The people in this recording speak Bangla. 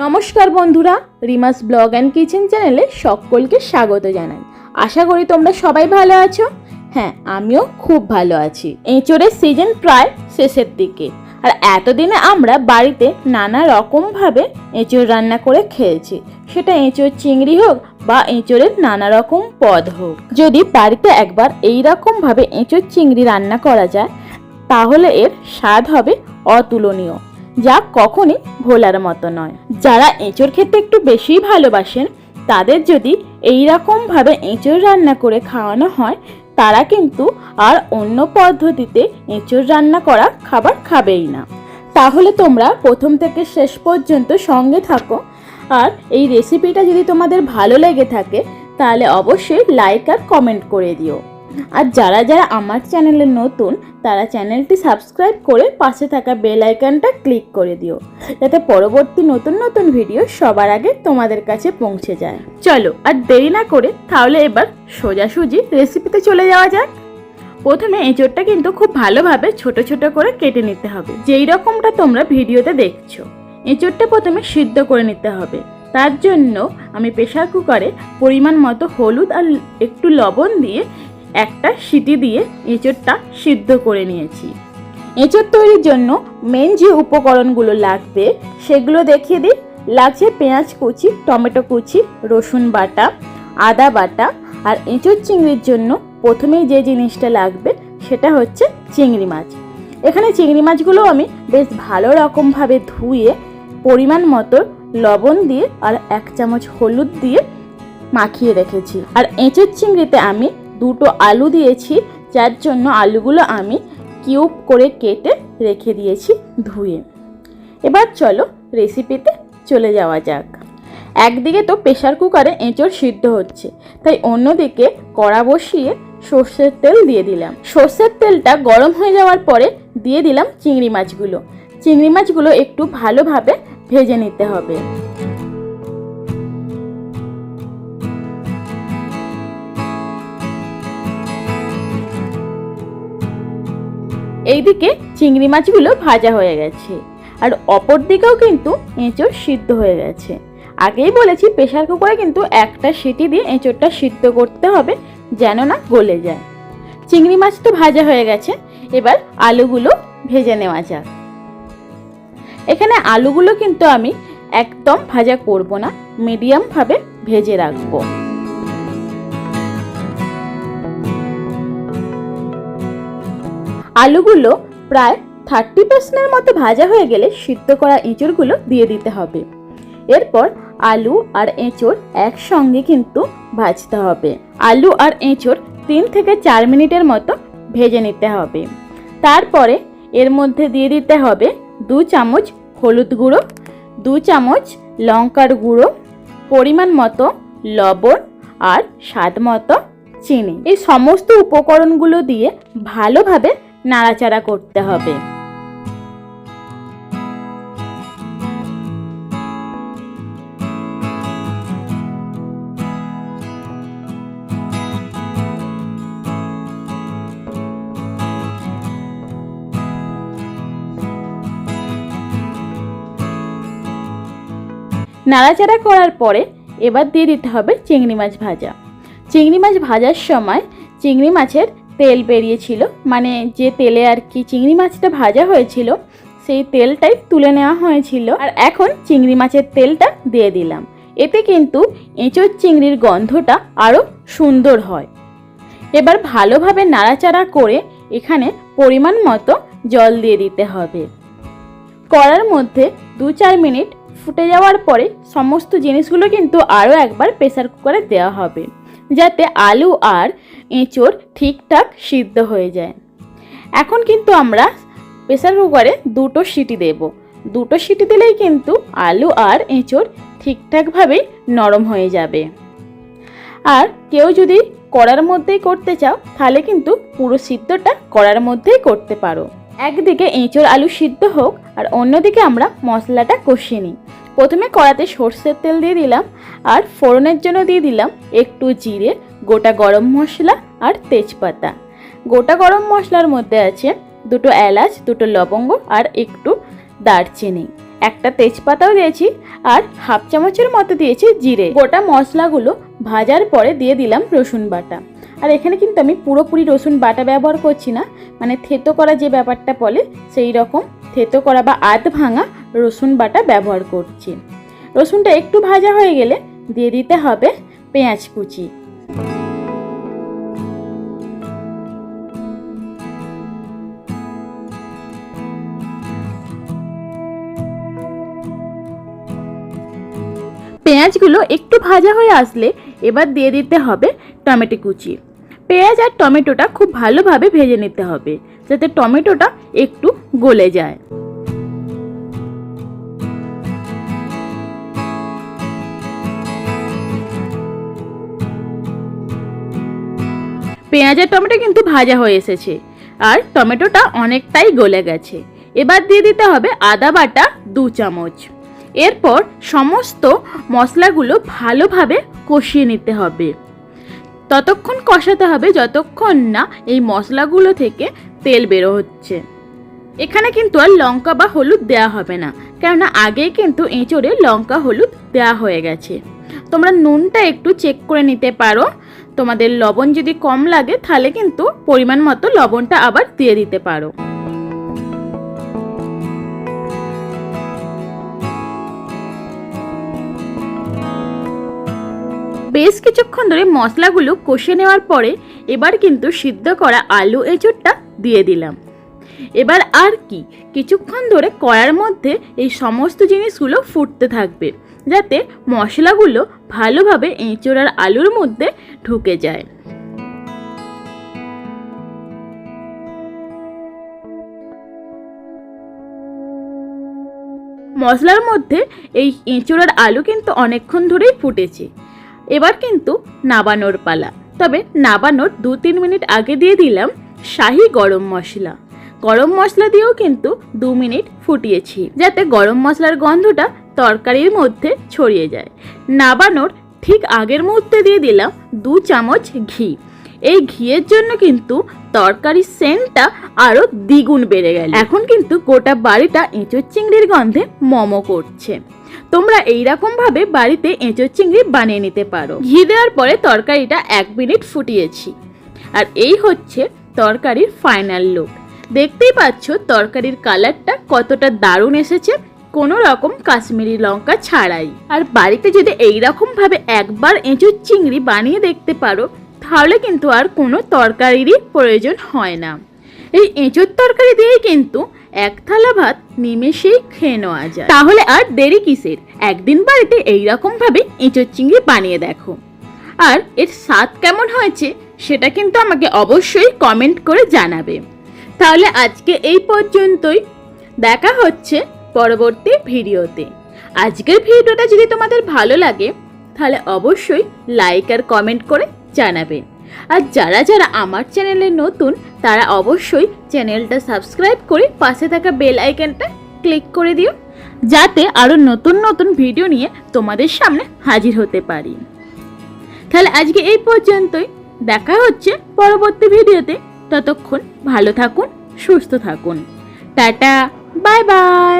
নমস্কার বন্ধুরা, রিমাস ব্লগ অ্যান্ড কিচেন চ্যানেলে সকলকে স্বাগত জানাই। আশা করি তোমরা সবাই ভালো আছো। হ্যাঁ আমিও খুব ভালো আছি। এঁচড়ের সিজন প্রায় শেষের দিকে। আর এতদিনে আমরা বাড়িতে নানা রকমভাবে এঁচড় রান্না করে খেয়েছি। সেটা এঁচড় চিংড়ি হোক বা এঁচড়ের নানা রকম পদ হোক। যদি বাড়িতে একবার এই রকমভাবে এঁচড় চিংড়ি রান্না করা যায়, তাহলে এর স্বাদ হবে অতুলনীয়। যা কখনই ভোলার মতো নয়। যারা এঁচড় খেতে একটু বেশিই ভালোবাসেন, তাদের যদি এই রকমভাবে এঁচড় রান্না করে খাওয়ানো হয়, তারা কিন্তু আর অন্য পদ্ধতিতে এঁচড় রান্না করা খাবার খাবেই না। তাহলে তোমরা প্রথম থেকে শেষ পর্যন্ত সঙ্গে থাকো। আর এই রেসিপিটা যদি তোমাদের ভালো লেগে থাকে, তাহলে অবশ্যই লাইক আর কমেন্ট করে দিও। আর যারা যারা আমার চ্যানেলে নতুন, তারা চ্যানেলটি সাবস্ক্রাইব করে পাশে থাকা বেল আইকনটা ক্লিক করে দিও, যাতে পরবর্তী নতুন নতুন ভিডিও সবার আগে তোমাদের কাছে পৌঁছে যায়। চলো, আর দেরি না করে তাহলে এবার সোজাসুজি রেসিপিতে চলে যাওয়া যাক। প্রথমে এঁচড়টা কিন্তু খুব ভালোভাবে ছোট ছোট করে কেটে নিতে হবে, যেই রকমটা তোমরা ভিডিওতে দেখছ। এঁচড়টা প্রথমে সিদ্ধ করে নিতে হবে। তার জন্য আমি প্রেশার কুকারে পরিমাণ মতো হলুদ আর একটু লবণ দিয়ে একটা সিটি দিয়ে এঁচড়টা সিদ্ধ করে নিয়েছি। এঁচড় তৈরির জন্য মেন যে উপকরণগুলো লাগবে, সেগুলো দেখিয়ে দিই। লাগছে পেঁয়াজ কুচি, টমেটো কুচি, রসুন বাটা, আদা বাটা আর এঁচড় চিংড়ির জন্য প্রথমেই যে জিনিসটা লাগবে সেটা হচ্ছে চিংড়ি মাছ। এখানে চিংড়ি মাছগুলো আমি বেশ ভালো রকমভাবে ধুয়ে, পরিমাণ মতো লবণ দিয়ে আর এক চামচ হলুদ দিয়ে মাখিয়ে রেখেছি। আর এঁচড় চিংড়িতে আমি দুটো আলু দিয়েছি, যার জন্য আলুগুলো আমি কিউব করে কেটে রেখে দিয়েছি ধুয়ে। এবার চলো রেসিপিতে চলে যাওয়া যাক। একদিকে তো প্রেশার কুকারে এঁচড় সিদ্ধ হচ্ছে, তাই অন্যদিকে কড়া বসিয়ে সর্ষের তেল দিয়ে দিলাম। সর্ষের তেলটা গরম হয়ে যাওয়ার পরে দিয়ে দিলাম চিংড়ি মাছগুলো। চিংড়ি মাছগুলো একটু ভালোভাবে ভেজে নিতে হবে। এইদিকে চিংড়ি মাছগুলো ভাজা হয়ে গেছে। আর অপর দিকেও কিন্তু এঁচড় সিদ্ধ হয়ে গেছে। আগেই বলেছি প্রেশার কুকারে কিন্তু একটা সিটি দিয়ে এঁচড়টা সিদ্ধ করতে হবে যেন না গলে যায়। চিংড়ি মাছ তো ভাজা হয়ে গেছে, এবার আলুগুলো ভেজে নেওয়া যাক। এখানে আলুগুলো কিন্তু আমি একদম ভাজা করব না মিডিয়ামভাবে ভেজে রাখব। আলুগুলো প্রায় থার্টি পার্সেন্টের মতো ভাজা হয়ে গেলে সিদ্ধ করা এঁচড়গুলো দিয়ে দিতে হবে। এরপর আলু আর এঁচড় একসঙ্গে কিন্তু ভাজতে হবে। আলু আর এঁচড় তিন থেকে চার মিনিটের মতো ভেজে নিতে হবে। তারপরে এর মধ্যে দিয়ে দিতে হবে দু চামচ হলুদ গুঁড়ো, দু চামচ লঙ্কার গুঁড়ো, পরিমাণ মতো লবণ আর স্বাদ মতো চিনি। এই সমস্ত উপকরণগুলো দিয়ে ভালোভাবে নাড়াচাড়া করতে হবে। নাড়াচাড়া করার পরে এবার দিয়ে দিতে হবে চিংড়ি মাছ ভাজা। চিংড়ি মাছ ভাজার সময় চিংড়ি মাছের তেল বেরিয়েছিল। মানে যে তেলে আর কি চিংড়ি মাছটা ভাজা হয়েছিল, সেই তেলটাই তুলে নেওয়া হয়েছিল। আর এখন চিংড়ি মাছের তেলটা দিয়ে দিলাম। এতে কিন্তু এঁচোর চিংড়ির গন্ধটা আরও সুন্দর হয়। এবার ভালোভাবে নাড়াচাড়া করে এখানে পরিমাণ মতো জল দিয়ে দিতে হবে। কড়ার মধ্যে দু চার মিনিট ফুটে যাওয়ার পরে সমস্ত জিনিসগুলো কিন্তু আরও একবার প্রেসার কুকারে দেওয়া হবে। যাতে আলু আর এঁচড় ঠিকঠাক সিদ্ধ হয়ে যায়। এখন কিন্তু আমরা প্রেসার কুকারে দুটো সিটি দেব। দুটো সিটি দিলেই কিন্তু আলু আর এঁচড় ঠিকঠাকভাবেই নরম হয়ে যাবে। আর কেউ যদি কড়ার মধ্যেই করতে চাও, তাহলে কিন্তু পুরো সিদ্ধটা কড়ার মধ্যেই করতে পারো। একদিকে এঁচড় আলু সিদ্ধ হোক, আর অন্যদিকে আমরা মশলাটা কষিয়ে নিই। প্রথমে কড়াতে সর্ষের তেল দিয়ে দিলাম, আর ফোড়নের জন্য দিয়ে দিলাম একটু জিরে, গোটা গরম মশলা আর তেজপাতা। গোটা গরম মশলার মধ্যে আছে দুটো এলাচ, দুটো লবঙ্গ আর একটু দারচিনি। একটা তেজপাতাও দিয়েছি আর হাফ চামচের মতো দিয়েছি জিরে। গোটা মশলাগুলো ভাজার পরে দিয়ে দিলাম রসুন বাটা। আর এখানে কিন্তু আমি পুরোপুরি রসুন বাটা ব্যবহার করছি না মানে থেতো করা যে ব্যাপারটা বলে, সেই রকম থেতো করা বা আধ ভাঙা রসুন বাটা ব্যবহার করছি। রসুনটা একটু ভাজা হয়ে গেলে দিয়ে দিতে হবে পেঁয়াজ কুচি। পেঁয়াজগুলো একটু ভাজা হয়ে আসলে এবার দিয়ে দিতে হবে টমেটো কুচি। পেঁয়াজ আর টমেটোটা খুব ভালোভাবে ভেজে নিতে হবে, যাতে টমেটোটা একটু গলে যায়। পেঁয়াজ আর টমেটো কিন্তু ভাজা হয়ে এসেছে। আর টমেটোটা অনেকটাই গলে গেছে। এবার দিয়ে দিতে হবে আদা বাটা দু চামচ। এরপর সমস্ত মশলাগুলো ভালোভাবে কষিয়ে নিতে হবে। ততক্ষণ কষাতে হবে যতক্ষণ না এই মশলাগুলো থেকে তেল বেরো হচ্ছে। এখানে কিন্তু আর লঙ্কা বা হলুদ দেওয়া হবে না। কেননা আগেই কিন্তু এঁচড়ে লঙ্কা হলুদ দেওয়া হয়ে গেছে। তোমরা নুনটা একটু চেক করে নিতে পারো। তোমাদের লবণ যদি কম লাগে, তাহলে কিন্তু পরিমাণ মতো লবণটা আবার দিয়ে দিতে পারো। বেশ কিছুক্ষণ ধরে মশলাগুলো কষে নেওয়ার পরে এবার কিন্তু সিদ্ধ করা আলু এঁচড়টা দিয়ে দিলাম। এবার আর কি, কিছুক্ষণ ধরে কড়ার মধ্যে এই সমস্ত জিনিসগুলো ফুটতে থাকবে। যাতে মশলাগুলো ভালোভাবে এঁচড় আর আলুর মধ্যে ঢুকে যায়। মশলার মধ্যে এই এঁচোড়ার আলু কিন্তু অনেকক্ষণ ধরেই ফুটেছে। এবার কিন্তু নাবানোর পালা। তবে নাবানোর দু তিন মিনিট আগে দিয়ে দিলাম শাহি গরম মশলা। গরম মশলা দিয়েও কিন্তু দু মিনিট ফুটিয়েছি, যাতে গরম মশলার গন্ধটা তরকারির মধ্যে ছড়িয়ে যায়। নাবানোর ঠিক আগের মুহূর্তে দিয়ে দিলাম দু চামচ ঘি। এই ঘিয়ের জন্য কিন্তু তরকারির সেন্টটা আরও দ্বিগুণ বেড়ে গেল। এখন কিন্তু গোটা বাড়িটা এঁচোর চিংড়ির গন্ধে মমো করছে। তোমরা এইরকম ভাবে বাড়িতে এঁচোর চিংড়ি বানিয়ে নিতে পারো। ঘি দেওয়ার পরে তরকারিটা এক মিনিট ফুটিয়েছি। আর এই হচ্ছে তরকারির ফাইনাল লুক। দেখতেই পাচ্ছ তরকারির কালারটা কতটা দারুণ এসেছে। কোনো রকম কাশ্মীরি লঙ্কা ছাড়াই। আর বাড়িতে যদি এই রকম ভাবে একবার এঁচোর চিংড়ি বানিয়ে দেখতে পারো, তাহলে কিন্তু আর কোনো তরকারিরই প্রয়োজন হয় না। এই এঁচোর তরকারি দিয়েই কিন্তু এক থালা ভাত নিমেষেই খেয়ে নেওয়া যায়। তাহলে আর দেরি কিসের? একদিন বাড়িতে এইরকম ভাবে এঁচোর চিংড়ি বানিয়ে দেখো। আর এর স্বাদ কেমন হয়েছে, সেটা কিন্তু আমাকে অবশ্যই কমেন্ট করে জানাবে। তাহলে আজকে এই পর্যন্তই। দেখা হচ্ছে পরবর্তী ভিডিওতে। আজকের ভিডিওটা যদি তোমাদের ভালো লাগে, তাহলে অবশ্যই লাইক আর কমেন্ট করে জানাবেন। আর যারা যারা আমার চ্যানেলে নতুন, তারা অবশ্যই চ্যানেলটা সাবস্ক্রাইব করে পাশে থাকা বেল আইকনটা ক্লিক করে দিও, যাতে আরও নতুন নতুন ভিডিও নিয়ে তোমাদের সামনে হাজির হতে পারি। তাহলে আজকে এই পর্যন্তই। দেখা হচ্ছে পরবর্তী ভিডিওতে। ততক্ষণ ভালো থাকুন, সুস্থ থাকুন। টাটা! Bye bye